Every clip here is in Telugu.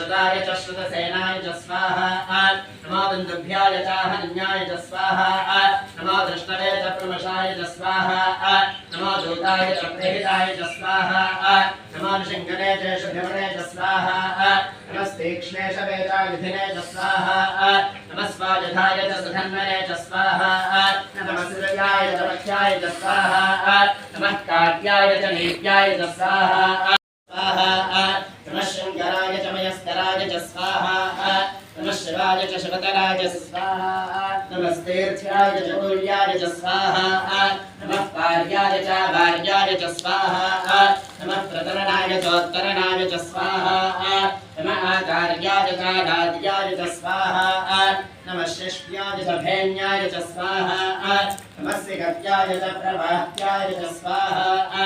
అశ్వతాయ చ శ్రుతసేనాయ చ స్వాహ నమో బిందుభ్యాయ చాహన్యాయ చ స్వాహ నమో దృష్టవే చ ప్రమశాయ చ స్వాహ నమో దూతాయ చ ప్రేహితాయ చ స్వాహ నమో చ శుభిమనే చ స్వాహ నమస్తీక్ష్ణేశవే చ చ స్వాహ నమస్వాయుధాయ చ సుధన్వరే చ స్వాహ నమస్సూర్యాయ చ వక్ష్యాయ చ స్వాహ నమః కావ్యాయ చ నేవ్యాయ చ స్వాహ స్వాహ నమః च मयस्कराय च स्वाहा नमः शिवाय च शिवतराय च स्वाहा नमस्तीर्थ्याय च तुल्याय च स्वाहा नमः पार्याय च भार्याय च स्वाहा नमः प्रतरणाय चोत्तरणाय च स्वाहा नमः आचार्याय च आराध्याय च स्वाहा नमः शिष्याय च भेन्याय च स्वाहा नमः सिगत्याय च प्रवाह्याय च स्वाहा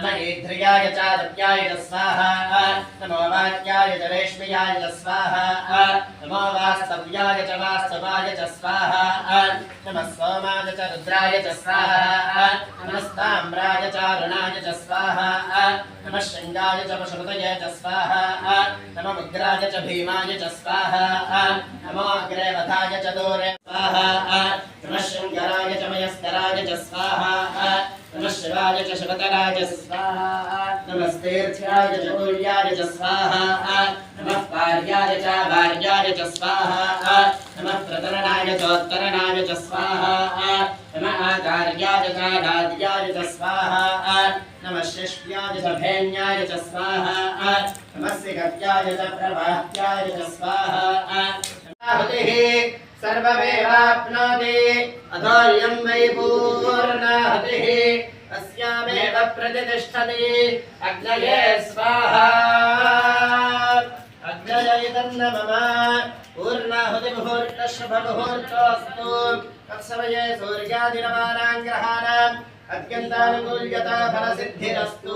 नम ईध्र्याय च दत्याय च स्वाहा नमो वाक्याय च रेश्म्याय च स्वाहा नमो वास्तव्याय च वास्तवाय च स्वाहा नमः सोमाय च रुद्राय च स्वाहा नमस्ताम्राय च अरुणाय च स्वाहा नमः शृङ्गाय च पशुपतये च स्वाहा नमो मुद्राय च भीमाय च स्वाहा नमो अग्रे वधाय च दूरे स्वाहा नमः च शिवतराय च स्वाहा। नमस्तीर्थ्याय च च स्वाहा। नमः पार्याय च भार्याय च स्वाहा। नमः प्रतरणाय चोत्तरणाय च स्वाहा। नमः आचार्याय च च स्वाहा। नमः शिष्याय च भेन्याय च स्वाहा। नमः सिगत्याय च प्रवाह्याय च स्वाहा। सर्वमेवाप्नोति। अथोऽयं वै पूर्णाहुतिः। अस्यामेव प्रतिष्ठति अग्नये स्वाहा। अग्नयैतन्न मम पूर्णाहुतिमुहूर्तशुभमुहूर्तोऽस्तु। तत्समये सूर्यादिनमानां ग्रहाणाम् अत्यन्तानुकूल्यता फलसिद्धिरस्तु